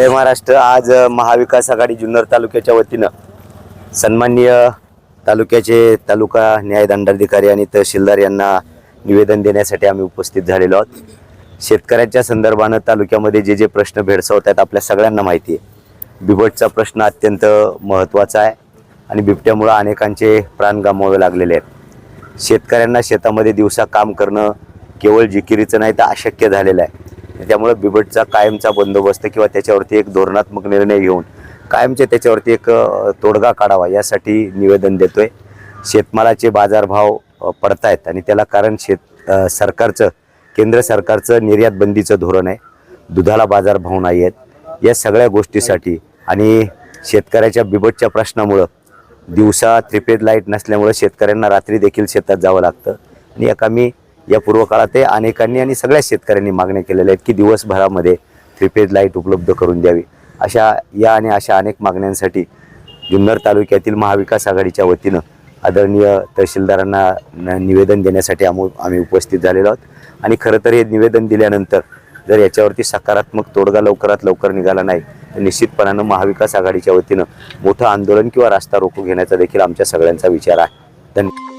जय महाराष्ट्र. आज महाविकास आघाडी जुन्नर तालुक्याच्या वतीनं सन्माननीय तालुक्याचे तालुका न्याय दंडाधिकारी आणि तहसीलदार यांना निवेदन देण्यासाठी आम्ही उपस्थित झालेलो आहोत. शेतकऱ्यांच्या संदर्भानं तालुक्यामध्ये जे जे प्रश्न भेडसावत आहेत आपल्या सगळ्यांना माहिती आहे. बिबटचा प्रश्न अत्यंत महत्त्वाचा आहे आणि बिबट्यामुळं अनेकांचे प्राण गमवावे लागलेले आहेत. शेतकऱ्यांना शेतामध्ये दिवसा काम करणं केवळ जिकिरीचं नाही तर अशक्य झालेलं आहे. त्यामुळे बिबटचा कायमचा बंदोबस्त किंवा त्याच्यावरती एक धोरणात्मक निर्णय घेऊन कायमचे त्याच्यावरती एक तोडगा काढावा यासाठी निवेदन देतोय. शेतमालाचे बाजारभाव अ, पडतायत आणि त्याला कारण शेत सरकारचं केंद्र सरकारचं निर्यात बंदीचं धोरण आहे. दुधाला बाजारभाव नाही आहेत या सगळ्या गोष्टीसाठी आणि शेतकऱ्याच्या बिबटच्या प्रश्नामुळं दिवसा त्रिपेद लाइट नसल्यामुळं शेतकऱ्यांना रात्री देखील शेतात जावं लागतं. आणि एका मी या पूर्व काळात अनेकांनी आणि सगळ्या शेतकऱ्यांनी मागण्या केलेल्या आहेत की दिवसभरामध्ये त्रिपेद लाइट उपलब्ध करून द्यावी. अशा या आणि अशा अनेक मागण्यांसाठी जुन्नर तालुक्यातील महाविकास आघाडीच्या वतीनं आदरणीय तहसीलदारांना न- निवेदन देण्यासाठी आमो आम्ही उपस्थित झालेलो आहोत. आणि खरं तर हे निवेदन दिल्यानंतर जर याच्यावरती सकारात्मक तोडगा लवकरात लवकर निघाला नाही तर निश्चितपणानं महाविकास आघाडीच्या वतीनं मोठं आंदोलन किंवा रास्ता रोको घेण्याचा देखील आमच्या सगळ्यांचा विचार आहे. धन्यवाद.